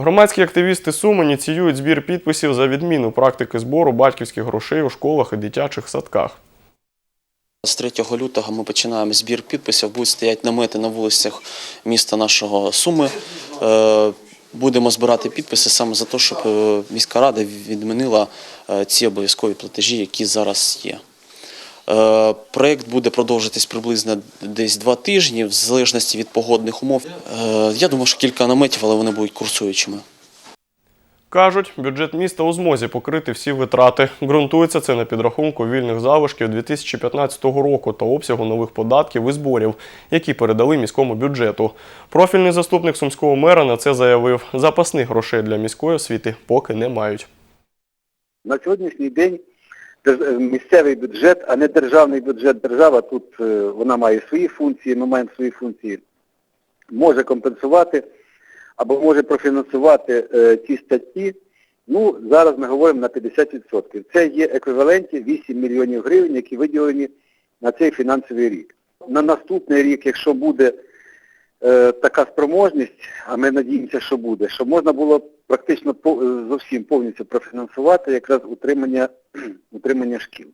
Громадські активісти Суми ініціюють збір підписів за відміну практики збору батьківських грошей у школах і дитячих садках. З 3 лютого ми починаємо збір підписів. Будуть стояти намети на вулицях міста нашого Суми. Е, Будемо збирати підписи саме за те, щоб е, міська рада відмінила е, ці обов'язкові платежі, які зараз є. Е, Проєкт буде продовжитись приблизно десь два тижні, в залежності від погодних умов. Е, Я думаю, що кілька наметів, але вони будуть курсуючими. Кажуть, бюджет міста у змозі покрити всі витрати. Ґрунтується це на підрахунку вільних залишків 2015 року та обсягу нових податків і зборів, які передали міському бюджету. Профільний заступник сумського мера на це заявив, запасних грошей для міської освіти поки не мають. На сьогоднішній день місцевий бюджет, а не державний бюджет. Держава тут е, вона має свої функції, ми маємо свої функції. Може компенсувати або може профінансувати е, ті статті. Ну, зараз ми говоримо на 50%. Це є еквіваленті 8 мільйонів гривень, які виділені на цей фінансовий рік. На наступний рік, якщо буде е, така спроможність, а ми надіємося, що буде, щоб можна було практично по- е, зовсім повністю профінансувати якраз утримання, утримання шкіл.